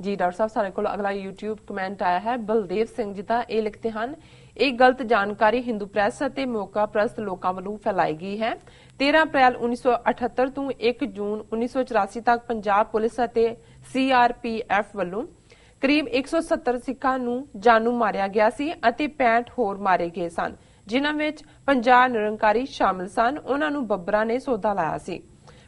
ਜੀ, ਡਾਕਟਰ ਸਾਹਿਬ, ਸਾਡੇ ਕੋਲ ਅਗਲਾ YouTube ਕਮੈਂਟ ਆਇਆ ਹੈ। ਬਲਦੇਵ ਸਿੰਘ ਜੀ ਦਾ ਇਹ ਲਿਖਦੇ ਹਨ, ਇਹ ਗਲਤ ਜਾਣਕਾਰੀ ਹਿੰਦੂ ਪ੍ਰੈਸ ਅਤੇ ਮੌਕਾ ਪ੍ਰਸਤ ਲੋਕਾਂ ਵੱਲੋਂ ਫੈਲਾਈ ਗਈ ਹੈ। 13 ਅਪ੍ਰੈਲ 1978 ਤੋਂ 1 ਜੂਨ 1984 ਤੱਕ ਪੰਜਾਬ ਪੁਲਿਸ ਅਤੇ CRPF ਵੱਲੋਂ ਕਰੀਬ 170 ਸਿੱਖਾਂ ਨੂੰ ਜਾਨੂ ਮਾਰਿਆ ਗਿਆ ਸੀ ਅਤੇ 65 ਹੋਰ ਮਾਰੇ ਗਏ ਸਨ, ਜਿਨ੍ਹਾਂ ਵਿੱਚ 50 ਨਿਰੰਕਾਰੀ ਸ਼ਾਮਲ ਸਨ। ਉਹਨਾਂ ਨੂੰ ਬੱਬਰਾਂ ਨੇ ਸੌਦਾ ਲਾਇਆ ਸੀ।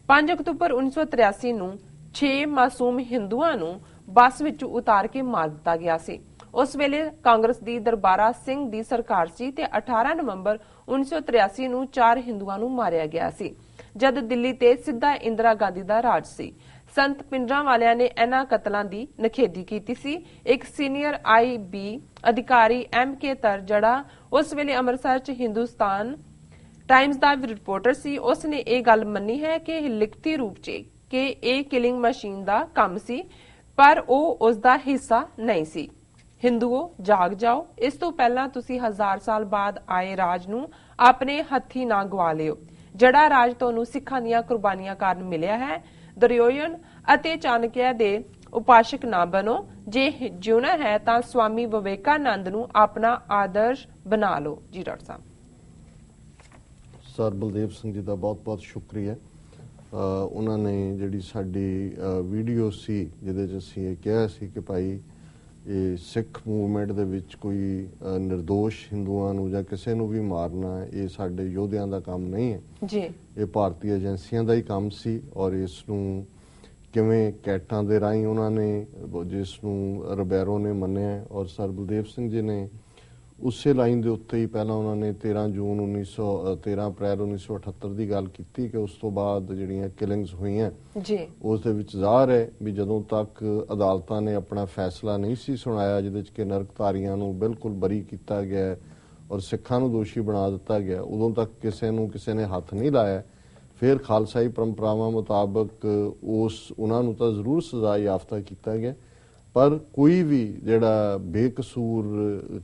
5 ਅਕਤੂਬਰ 1983 ਨੂੰ 6 ਮਾਸੂਮ ਹਿੰਦੂਆਂ ਨੂੰ ਬੱਸ ਵਿੱਚੋਂ ਉਤਾਰ ਕੇ ਮਾਰ ਦਿੱਤਾ ਗਿਆ ਸੀ। ਉਸ ਵੇਲੇ ਕਾਂਗਰਸ ਦੀ ਦਰਬਾਰਾ ਸਿੰਘ ਦੀ ਸਰਕਾਰ ਸੀ ਤੇ 18 ਨਵੰਬਰ 1983 ਨੂੰ ਚਾਰ ਹਿੰਦੂਆਂ ਨੂੰ ਮਾਰਿਆ ਗਿਆ ਸੀ, ਜਦ ਦਿੱਲੀ ਤੇ ਸਿੱਧਾ ਇੰਦਰਾ ਗਾਂਧੀ ਦਾ ਰਾਜ ਸੀ। ਸੰਤ ਪਿੰਡਰਾਂ ਵਾਲਿਆਂ ਨੇ ਇਹਨਾਂ ਕਤਲਾਂ ਦੀ ਨਖੇਦੀ ਕੀਤੀ ਸੀ। ਇੱਕ ਸੀਨੀਅਰ ਆਈਬੀ ਅਧਿਕਾਰੀ ਐਮ ਕੇ ਤਰਜੜਾ ਉਸ ਵੇਲੇ ਅੰਮ੍ਰਿਤਸਰ ਚ ਹਿੰਦੁਸਤਾਨ ਟਾਈਮਜ਼ ਦਾ ਰਿਪੋਰਟਰ ਸੀ। ਉਸ ਨੇ ਇਹ ਗੱਲ ਮੰਨੀ ਹੈ ਕਿ ਲਿਖਤੀ ਰੂਪ 'ਚ ਕਿ ਇਹ ਕਿਲਿੰਗ ਮਸ਼ੀਨ ਦਾ ਕੰਮ ਸੀ। ਪਰ ਉਹ ਉਸ ਦਾ ਹਿੱਸਾ ਨਹੀਂ ਸੀ। ਹਿੰਦੂਓ, ਜਾਗ ਜਾਓ। ਇਸ ਤੋਂ ਪਹਿਲਾਂ ਤੁਸੀਂ ਹਜ਼ਾਰ ਸਾਲ ਬਾਅਦ ਆਏ ਰਾਜ ਨੂੰ ਆਪਣੇ ਹੱਥੀ ਨਾ ਗਵਾ ਲਿਓ। ਜਿਹੜਾ ਰਾਜ ਤੁਹਾਨੂੰ ਸਿੱਖਾਂ ਦੀਆਂ ਕੁਰਬਾਨੀਆਂ ਕਾਰਨ ਮਿਲਿਆ ਹੈ, ਦੁਰਯੋਧਨ ਅਤੇ ਚਾਣਕਿਆ ਦੇ ਉਪਾਸ਼ਕ ਨਾ ਬਣੋ। ਜੇ ਜਿਉਣਾ ਹੈ ਤਾਂ ਸਵਾਮੀ ਵਿਵੇਕਾਨੰਦ ਨੂੰ ਆਪਣਾ ਆਦਰਸ਼ ਬਣਾ ਲਓ। ਜੀ ਡਾਕਟਰ ਸਾਹਿਬ। ਸਰ ਬਲਦੇਵ ਸਿੰਘ ਜੀ ਦਾ ਬਹੁਤ-ਬਹੁਤ ਸ਼ੁਕਰੀਆ। ਉਹਨਾਂ ਨੇ ਜਿਹੜੀ ਸਾਡੀ ਵੀਡੀਓ ਸੀ ਜਿਹਦੇ 'ਚ ਅਸੀਂ ਇਹ ਕਿਹਾ ਸੀ ਕਿ ਭਾਈ ਇਹ ਸਿੱਖ ਮੂਵਮੈਂਟ ਦੇ ਵਿੱਚ ਕੋਈ ਨਿਰਦੋਸ਼ ਹਿੰਦੂਆਂ ਨੂੰ ਜਾਂ ਕਿਸੇ ਨੂੰ ਵੀ ਮਾਰਨਾ ਇਹ ਸਾਡੇ ਯੋਧਿਆਂ ਦਾ ਕੰਮ ਨਹੀਂ ਹੈ। ਜੀ। ਇਹ ਭਾਰਤੀ ਏਜੰਸੀਆਂ ਦਾ ਹੀ ਕੰਮ ਸੀ ਔਰ ਇਸ ਨੂੰ ਕਿਵੇਂ ਕੈਟਾਂ ਦੇ ਰਾਹੀਂ ਉਹਨਾਂ ਨੇ ਜਿਸ ਨੂੰ ਰਬੈਰੋ ਨੇ ਮੰਨਿਆ ਔਰ ਸਰ ਬਲਦੇਵ ਸਿੰਘ ਜੀ ਨੇ ਉਸੇ ਲਾਈਨ ਦੇ ਉੱਤੇ ਹੀ ਪਹਿਲਾਂ ਉਹਨਾਂ ਨੇ 13 ਜੂਨ 1900 ਅ, 13 ਅਪ੍ਰੈਲ 1978 ਦੀ ਗੱਲ ਕੀਤੀ ਕਿ ਉਸ ਤੋਂ ਬਾਅਦ ਜਿਹੜੀਆਂ ਕਿਲਿੰਗਸ ਹੋਈਆਂ ਜੀ। ਉਸ ਦੇ ਵਿੱਚ ਜ਼ਾਹਰ ਹੈ ਵੀ ਜਦੋਂ ਤੱਕ ਅਦਾਲਤਾਂ ਨੇ ਆਪਣਾ ਫੈਸਲਾ ਨਹੀਂ ਸੀ ਸੁਣਾਇਆ ਜਿਹਦੇ ਵਿੱਚ ਕਿ ਨਰਕਧਾਰੀਆਂ ਨੂੰ ਬਿਲਕੁਲ ਬਰੀ ਕੀਤਾ ਗਿਆ ਔਰ ਸਿੱਖਾਂ ਨੂੰ ਦੋਸ਼ੀ ਬਣਾ ਦਿੱਤਾ ਗਿਆ ਉਦੋਂ ਤੱਕ ਕਿਸੇ ਨੂੰ ਕਿਸੇ ਨੇ ਹੱਥ ਨਹੀਂ ਲਾਇਆ। ਫਿਰ ਖਾਲਸਾਈ ਪਰੰਪਰਾਵਾਂ ਮੁਤਾਬਕ ਉਸ ਉਹਨਾਂ ਨੂੰ ਤਾਂ ਜ਼ਰੂਰ ਸਜ਼ਾ ਯਾਫਤਾ ਕੀਤਾ ਗਿਆ। ਪਰ ਕੋਈ ਵੀ ਜਿਹੜਾ ਬੇਕਸੂਰ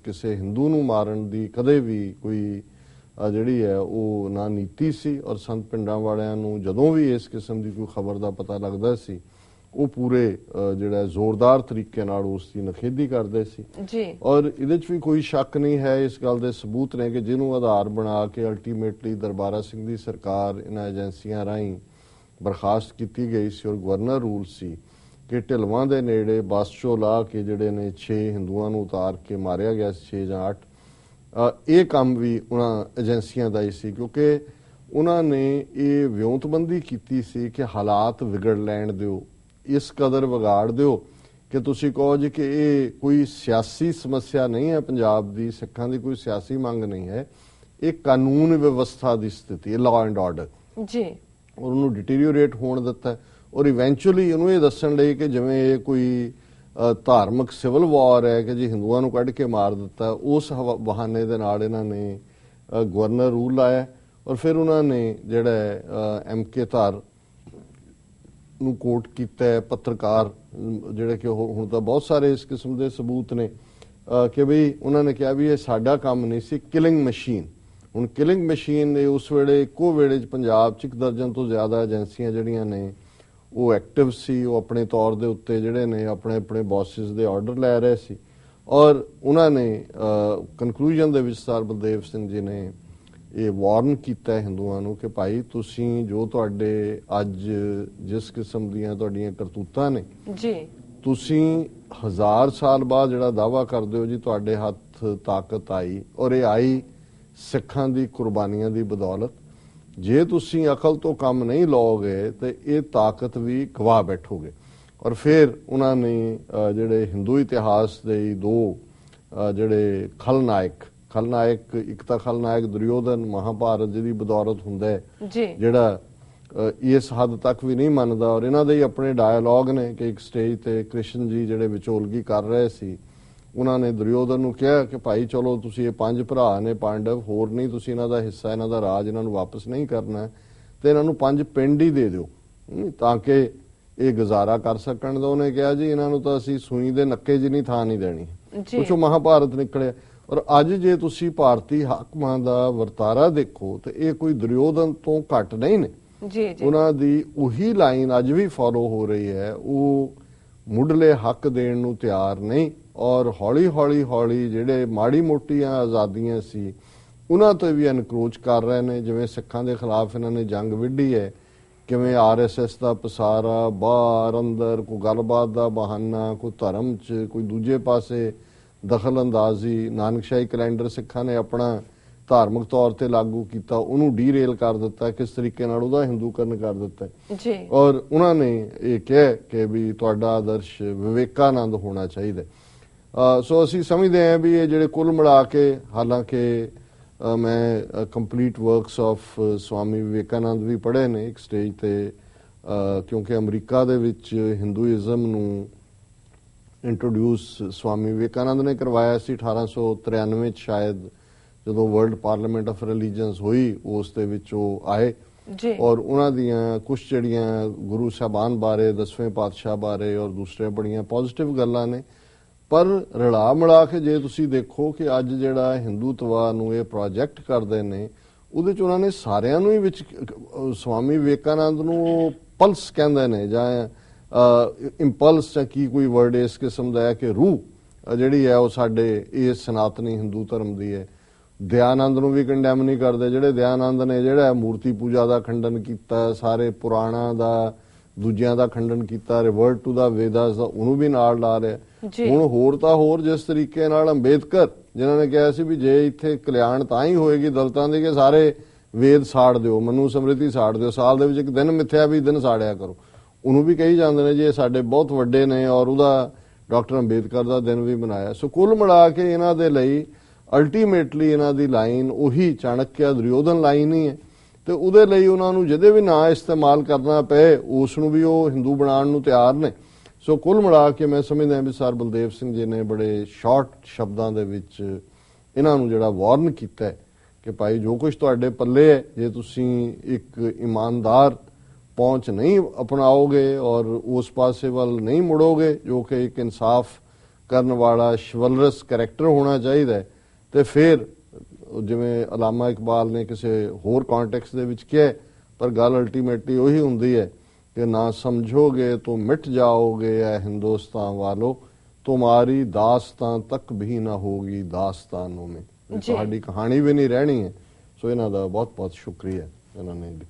ਕਿਸੇ ਹਿੰਦੂ ਨੂੰ ਮਾਰਨ ਦੀ ਕਦੇ ਵੀ ਕੋਈ ਜਿਹੜੀ ਹੈ ਉਹ ਨਾ ਨੀਤੀ ਸੀ ਔਰ ਸੰਤ ਪਿੰਡਾਂ ਵਾਲਿਆਂ ਨੂੰ ਜਦੋਂ ਵੀ ਇਸ ਕਿਸਮ ਦੀ ਕੋਈ ਖਬਰ ਦਾ ਪਤਾ ਲੱਗਦਾ ਸੀ ਉਹ ਪੂਰੇ ਜਿਹੜਾ ਜ਼ੋਰਦਾਰ ਤਰੀਕੇ ਨਾਲ ਉਸ ਦੀ ਨਖੇਦੀ ਕਰਦੇ ਸੀ। ਜੀ। ਔਰ ਇਹਦੇ 'ਚ ਵੀ ਕੋਈ ਸ਼ੱਕ ਨਹੀਂ ਹੈ ਇਸ ਗੱਲ ਦੇ ਸਬੂਤ ਨੇ ਕਿ ਜਿਹਨੂੰ ਆਧਾਰ ਬਣਾ ਕੇ ਅਲਟੀਮੇਟਲੀ ਦਰਬਾਰਾ ਸਿੰਘ ਦੀ ਸਰਕਾਰ ਇਹਨਾਂ ਏਜੰਸੀਆਂ ਰਾਹੀਂ ਬਰਖਾਸਤ ਕੀਤੀ ਗਈ ਸੀ ਔਰ ਗਵਰਨਰ ਰੂਲ ਸੀ। ਕਿ ਢਿਲਵਾਂ ਦੇ ਨੇੜੇ ਬੱਸ ਚੋਂ ਲਾ ਕੇ ਜਿਹੜੇ ਨੇ 6 ਹਿੰਦੂਆਂ ਨੂੰ ਉਤਾਰ ਕੇ ਮਾਰਿਆ ਗਿਆ ਸੀ 6 ਜਾਂ 8 ਇਹ ਕੰਮ ਵੀ ਉਹਨਾਂ ਏਜੰਸੀਆਂ ਦਾ ਹੀ ਸੀ ਕਿਉਂਕਿ ਉਹਨਾਂ ਨੇ ਇਹ ਵਿਉਂਤਬੰਦੀ ਕੀਤੀ ਸੀ ਕਿ ਹਾਲਾਤ ਵਿਗੜ ਲੈਣ ਦਿਓ ਇਸ ਕਦਰ ਵਿਗਾੜ ਦਿਓ ਕਿ ਤੁਸੀਂ ਕਹੋ ਜੀ ਕਿ ਇਹ ਕੋਈ ਸਿਆਸੀ ਸਮੱਸਿਆ ਨਹੀਂ ਹੈ ਪੰਜਾਬ ਦੀ ਸਿੱਖਾਂ ਦੀ ਕੋਈ ਸਿਆਸੀ ਮੰਗ ਨਹੀਂ ਹੈ ਇਹ ਕਾਨੂੰਨ ਵਿਵਸਥਾ ਦੀ ਸਥਿਤੀ ਹੈ ਲਾਅ ਐਂਡ ਆਰਡਰ ਜੀ ਔਰ ਉਹਨੂੰ ਡਿਟੀਰੀਓਰੇਟ ਹੋਣ ਦਿੱਤਾ ਹੈ। ਔਰ ਇਵੈਂਚੁਅਲੀ ਉਹਨੂੰ ਇਹ ਦੱਸਣ ਲਈ ਕਿ ਜਿਵੇਂ ਇਹ ਕੋਈ ਧਾਰਮਿਕ ਸਿਵਲ ਵਾਰ ਹੈ ਕਿ ਜੀ ਹਿੰਦੂਆਂ ਨੂੰ ਕੱਢ ਕੇ ਮਾਰ ਦਿੱਤਾ, ਉਸ ਹਵਾ- ਬਹਾਨੇ ਦੇ ਨਾਲ ਇਹਨਾਂ ਨੇ ਗਵਰਨਰ ਰੂਲ ਲਾਇਆ ਔਰ ਫਿਰ ਉਹਨਾਂ ਨੇ ਜਿਹੜਾ ਐਮ ਕੇ ਧਾਰ ਨੂੰ ਕੋਟ ਕੀਤਾ ਪੱਤਰਕਾਰ, ਜਿਹੜੇ ਕਿ ਉਹ ਹੁਣ ਤਾਂ ਬਹੁਤ ਸਾਰੇ ਇਸ ਕਿਸਮ ਦੇ ਸਬੂਤ ਨੇ ਕਿ ਵੀ ਉਹਨਾਂ ਨੇ ਕਿਹਾ ਵੀ ਇਹ ਸਾਡਾ ਕੰਮ ਨਹੀਂ ਸੀ ਕਿਲਿੰਗ ਮਸ਼ੀਨ ਹੁਣ ਕਿਲਿੰਗ ਮਸ਼ੀਨ ਨੇ ਉਸ ਵੇਲੇ, ਇੱਕੋ ਵੇਲੇ ਚ ਪੰਜਾਬ ਚ ਇੱਕ ਦਰਜਨ ਤੋਂ ਜ਼ਿਆਦਾ ਏਜੰਸੀਆਂ ਜਿਹੜੀਆਂ ਨੇ ਉਹ ਐਕਟਿਵ ਸੀ ਉਹ ਆਪਣੇ ਤੌਰ ਦੇ ਉੱਤੇ ਜਿਹੜੇ ਨੇ ਆਪਣੇ ਆਪਣੇ ਬੌਸਸ ਦੇ ਆਰਡਰ ਲੈ ਰਹੇ ਸੀ। ਔਰ ਉਹਨਾਂ ਨੇ ਕਨਕਲੂਜਨ ਦੇ ਵਿੱਚ ਸਰ ਬਲਦੇਵ ਸਿੰਘ ਜੀ ਨੇ ਇਹ ਵਾਰਨ ਕੀਤਾ ਹਿੰਦੂਆਂ ਨੂੰ ਕਿ ਭਾਈ ਤੁਸੀਂ ਜੋ ਤੁਹਾਡੇ ਅੱਜ ਜਿਸ ਕਿਸਮ ਦੀਆਂ ਤੁਹਾਡੀਆਂ ਕਰਤੂਤਾਂ ਨੇ ਜੀ। ਤੁਸੀਂ ਹਜ਼ਾਰ ਸਾਲ ਬਾਅਦ ਜਿਹੜਾ ਦਾਵਾ ਕਰਦੇ ਹੋ ਜੀ ਤੁਹਾਡੇ ਹੱਥ ਤਾਕਤ ਆਈ ਔਰ ਇਹ ਆਈ ਸਿੱਖਾਂ ਦੀ ਕੁਰਬਾਨੀਆਂ ਦੀ ਬਦੌਲਤ। ਜੇ ਤੁਸੀਂ ਅਕਲ ਤੋਂ ਕੰਮ ਨਹੀਂ ਲਓਗੇ ਤੇ ਇਹ ਤਾਕਤ ਵੀ ਗਵਾ ਬੈਠੋਗੇ। ਔਰ ਫਿਰ ਉਹਨਾਂ ਨੇ ਜਿਹੜੇ ਹਿੰਦੂ ਇਤਿਹਾਸ ਦੇ ਦੋ ਜਿਹੜੇ ਖਲਨਾਇਕ ਖਲਨਾਇਕ ਇੱਕ ਤਾਂ ਖਲਨਾਇਕ ਦੁਰਯੋਧਨ ਮਹਾਭਾਰਤ ਜਿਹਦੀ ਬਦੌਲਤ ਹੁੰਦਾ ਹੈ ਜਿਹੜਾ ਇਸ ਹੱਦ ਤੱਕ ਵੀ ਨਹੀਂ ਮੰਨਦਾ। ਔਰ ਇਹਨਾਂ ਦੇ ਹੀ ਆਪਣੇ ਡਾਇਲੌਗ ਨੇ ਕਿ ਇੱਕ ਸਟੇਜ ਤੇ ਕ੍ਰਿਸ਼ਨ ਜੀ ਜਿਹੜੇ ਵਿਚੋਲਗੀ ਕਰ ਰਹੇ ਸੀ ਉਹਨਾਂ ਨੇ ਦੁਰਯੋਧਨ ਨੂੰ ਕਿਹਾ ਕਿ ਭਾਈ ਚਲੋ ਤੁਸੀਂ ਇਹ ਪੰਜ ਭਰਾ ਨੇ ਪਾਂਡਵ ਹੋਰ ਨਹੀਂ ਤੁਸੀਂ ਇਹਨਾਂ ਦਾ ਹਿੱਸਾ ਇਹਨਾਂ ਦਾ ਰਾਜ ਇਹਨਾਂ ਨੂੰ ਵਾਪਸ ਨਹੀਂ ਕਰਨਾ ਤੇ ਇਹਨਾਂ ਨੂੰ ਪੰਜ ਪਿੰਡ ਹੀ ਦੇ ਦਿਓ। ਤਾਂ ਕਿ ਇਹ ਗੁਜ਼ਾਰਾ ਕਰ ਸਕਣ। ਤਾਂ ਉਹਨੇ ਕਿਹਾ ਜੀ ਇਹਨਾਂ ਨੂੰ ਤਾਂ ਅਸੀਂ ਸੂਈ ਦੇ ਨੱਕੇ ਜਿੰਨੀ ਥਾਂ ਨਹੀਂ ਦੇਣੀ। ਕੁਛ ਮਹਾਭਾਰਤ ਨਿਕਲਿਆ। ਔਰ ਅੱਜ ਜੇ ਤੁਸੀਂ ਭਾਰਤੀ ਹਾਕਮਾਂ ਦਾ ਵਰਤਾਰਾ ਦੇਖੋ ਤੇ ਇਹ ਕੋਈ ਦੁਰਯੋਧਨ ਤੋਂ ਘੱਟ ਨਹੀਂ ਨੇ। ਜੀ ਜੀ। ਉਹਨਾਂ ਦੀ ਉਹੀ ਲਾਈਨ ਅੱਜ ਵੀ ਫੋਲੋ ਹੋ ਰਹੀ ਹੈ। ਉਹ ਮੁੱਢਲੇ ਹੱਕ ਦੇਣ ਨੂੰ ਤਿਆਰ ਨਹੀਂ। ਔਰ ਹੌਲੀ ਹੌਲੀ ਹੌਲੀ ਜਿਹੜੇ ਮਾੜੀ ਮੋਟੀਆਂ ਆਜ਼ਾਦੀਆਂ ਸੀ ਉਹਨਾਂ ਤੋਂ ਵੀ ਅਨਕਰੋਚ ਕਰ ਰਹੇ ਨੇ। ਜਿਵੇਂ ਸਿੱਖਾਂ ਦੇ ਖਿਲਾਫ ਇਹਨਾਂ ਨੇ ਜੰਗ ਵਿੱਢੀ ਹੈ ਕਿਵੇਂ ਆਰਐਸਐਸ ਦਾ ਪਸਾਰਾ ਬਾਹਰ ਅੰਦਰ ਕੋਈ ਗੱਲਬਾਤ ਦਾ ਬਹਾਨਾ ਕੋਈ ਧਰਮ 'ਚ ਕੋਈ ਦੂਜੇ ਪਾਸੇ ਦਖਲ ਅੰਦਾਜ਼ੀ ਨਾਨਕਸ਼ਾਹੀ ਕੈਲੰਡਰ ਸਿੱਖਾਂ ਨੇ ਆਪਣਾ ਧਾਰਮਿਕ ਤੌਰ ਤੇ ਲਾਗੂ ਕੀਤਾ ਉਹਨੂੰ ਡੀਰੇਲ ਕਰ ਦਿੱਤਾ ਕਿਸ ਤਰੀਕੇ ਨਾਲ ਉਹਦਾ ਹਿੰਦੂਕਰਨ ਕਰ ਦਿੱਤਾ। ਜੀ। ਔਰ ਉਹਨਾਂ ਨੇ ਇਹ ਕਿਹਾ ਕਿ ਵੀ ਤੁਹਾਡਾ ਆਦਰਸ਼ ਵਿਵੇਕਾਨੰਦ ਹੋਣਾ ਚਾਹੀਦਾ। ਸੋ ਅਸੀਂ ਸਮਝਦੇ ਹਾਂ ਵੀ ਇਹ ਜਿਹੜੇ ਕੁੱਲ ਮਿਲਾ ਕੇ ਹਾਲਾਂਕਿ ਮੈਂ complete works of Swami Vivekananda ਵੀ ਪੜ੍ਹੇ ਨੇ ਇੱਕ ਸਟੇਜ ਤੇ ਕਿਉਂਕਿ ਅਮਰੀਕਾ ਦੇ ਵਿੱਚ ਹਿੰਦੂਇਜ਼ਮ ਨੂੰ ਇੰਟਰੋਡਿਊਸ ਸਵਾਮੀ ਵਿਵੇਕਾਨੰਦ ਨੇ ਕਰਵਾਇਆ ਸੀ 1893 ਚ ਸ਼ਾਇਦ ਜਦੋਂ ਵਰਲਡ ਪਾਰਲੀਮੈਂਟ ਆਫ ਰਿਲੀਜੀਅਨਸ ਹੋਈ ਉਸ ਦੇ ਵਿੱਚ ਉਹ ਆਏ। ਜੀ। ਔਰ ਉਹਨਾਂ ਦੀਆਂ ਕੁਝ ਜਿਹੜੀਆਂ ਗੁਰੂ ਸਾਹਿਬਾਨ ਬਾਰੇ ਦਸਵੇਂ ਪਾਤਸ਼ਾਹ ਬਾਰੇ ਔਰ ਦੂਸਰੇ ਬੜੀਆਂ ਪੋਜ਼ਿਟਿਵ ਗੱਲਾਂ ਨੇ ਪਰ ਰਲਾ ਮਿਲਾ ਕੇ ਜੇ ਤੁਸੀਂ ਦੇਖੋ ਕਿ ਅੱਜ ਜਿਹੜਾ ਹਿੰਦੂਤਵਾ ਨੂੰ ਇਹ ਪ੍ਰੋਜੈਕਟ ਕਰਦੇ ਨੇ, ਉਹਦੇ ਚ ਉਹਨਾਂ ਨੇ ਸਾਰਿਆਂ ਨੂੰ ਹੀ ਵਿੱਚ ਸਵਾਮੀ ਵਿਵੇਕਾਨੰਦ ਨੂੰ ਪਲਸ ਕਹਿੰਦੇ ਨੇ ਜਾਂ ਇੰਪਲਸ ਜਾਂ ਕੀ ਕੋਈ ਵਰਡ ਇਸ ਕਿਸਮ ਦਾ ਹੈ ਕਿ ਰੂਹ ਜਿਹੜੀ ਹੈ ਉਹ ਸਾਡੇ ਇਹ ਸਨਾਤਨੀ ਹਿੰਦੂ ਧਰਮ ਦੀ ਹੈ। ਦਿਆਨੰਦ ਨੂੰ ਵੀ ਕੰਡੈਮ ਨਹੀਂ ਕਰਦੇ, ਜਿਹੜੇ ਦਿਆਨੰਦ ਨੇ ਜਿਹੜਾ ਮੂਰਤੀ ਪੂਜਾ ਦਾ ਖੰਡਨ ਕੀਤਾ, ਸਾਰੇ ਪੁਰਾਣਾ ਦਾ ਦੂਜਿਆਂ ਦਾ ਖੰਡਨ ਕੀਤਾ ਰਿਵਰਟ ਟੂ ਦਾ ਵੇਦਾਸ ਦਾ ਉਹਨੂੰ ਵੀ ਨਾਲ ਲਾ ਰਿਹਾ। ਹੁਣ ਹੋਰ ਤਾਂ ਹੋਰ ਜਿਸ ਤਰੀਕੇ ਨਾਲ ਅੰਬੇਦਕਰ ਜਿਨ੍ਹਾਂ ਨੇ ਕਿਹਾ ਸੀ ਵੀ ਜੇ ਇੱਥੇ ਕਲਿਆਣ ਤਾਂ ਹੀ ਹੋਏਗੀ ਦਲਤਾਂ ਦੇ ਕਿ ਸਾਰੇ ਵੇਦ ਸਾੜ ਦਿਓ ਮਨੂ ਸਮ੍ਰਿਤੀ ਸਾੜ ਦਿਓ ਸਾਲ ਦੇ ਵਿੱਚ ਇੱਕ ਦਿਨ ਮਿੱਥਿਆ ਵੀ ਦਿਨ ਸਾੜਿਆ ਕਰੋ। ਉਹਨੂੰ ਵੀ ਕਹੀ ਜਾਂਦੇ ਨੇ ਜੀ ਇਹ ਸਾਡੇ ਬਹੁਤ ਵੱਡੇ ਨੇ ਔਰ ਉਹਦਾ ਡਾਕਟਰ ਅੰਬੇਦਕਰ ਦਾ ਦਿਨ ਵੀ ਮਨਾਇਆ। ਸੋ ਕੁੱਲ ਮਿਲਾ ਕੇ ਇਹਨਾਂ ਦੇ ਲਈ ਅਲਟੀਮੇਟਲੀ ਇਹਨਾਂ ਦੀ ਲਾਈਨ ਉਹੀ ਚਾਣਕਿਆ ਦੁਰਯੋਧਨ ਲਾਈਨ ਹੀ ਹੈ। ਤੇ ਉਹਦੇ ਲਈ ਉਹਨਾਂ ਨੂੰ ਜਿਹਦੇ ਵੀ ਨਾਂ ਇਸਤੇਮਾਲ ਕਰਨਾ ਪਏ, ਉਸ ਨੂੰ ਵੀ ਉਹ ਹਿੰਦੂ ਬਣਾਉਣ ਨੂੰ ਤਿਆਰ ਨੇ। ਸੋ ਕੁੱਲ ਮਿਲਾ ਕੇ ਮੈਂ ਸਮਝਦਾ ਵੀ ਸਰ ਬਲਦੇਵ ਸਿੰਘ ਜੀ ਨੇ ਬੜੇ ਸ਼ਾਰਟ ਸ਼ਬਦਾਂ ਦੇ ਵਿੱਚ ਇਹਨਾਂ ਨੂੰ ਜਿਹੜਾ ਵਾਰਨ ਕੀਤਾ ਕਿ ਭਾਈ ਜੋ ਕੁਝ ਤੁਹਾਡੇ ਪੱਲੇ ਹੈ, ਜੇ ਤੁਸੀਂ ਇੱਕ ਇਮਾਨਦਾਰ ਪਹੁੰਚ ਨਹੀਂ ਅਪਣਾਓਗੇ ਔਰ ਉਸ ਪਾਸੇ ਵੱਲ ਨਹੀਂ ਮੁੜੋਗੇ, ਜੋ ਕਿ ਇੱਕ ਇਨਸਾਫ ਕਰਨ ਵਾਲਾ ਸ਼ਵਲਰਸ ਕੈਰੈਕਟਰ ਹੋਣਾ ਚਾਹੀਦਾ ਹੈ, ਤੇ ਫਿਰ ਜਿਵੇਂ ਅਲਾਮਾ ਇਕਬਾਲ ਨੇ ਕਿਸੇ ਹੋਰ ਕੰਟੈਕਸਟ ਦੇ ਵਿੱਚ ਕਿਹਾ ਹੈ, ਪਰ ਗੱਲ ਅਲਟੀਮੇਟਲੀ ਉਹੀ ਹੁੰਦੀ ਹੈ ਕਿ ਨਾ ਸਮਝੋਗੇ तो मिट जाओगे ऐ हिंदुस्तान वालों तुम्हारी दास्तां तक भी ना होगी दास्तानों में ਜੀ। ਤੁਹਾਡੀ ਕਹਾਣੀ ਵੀ ਨਹੀਂ ਰਹਿਣੀ ਹੈ ਸੋ ਇਹਨਾਂ ਦਾ ਬਹੁਤ ਬਹੁਤ ਸ਼ੁਕਰੀਆ ਇਹਨਾਂ ਨੇ ਲਿਖੀ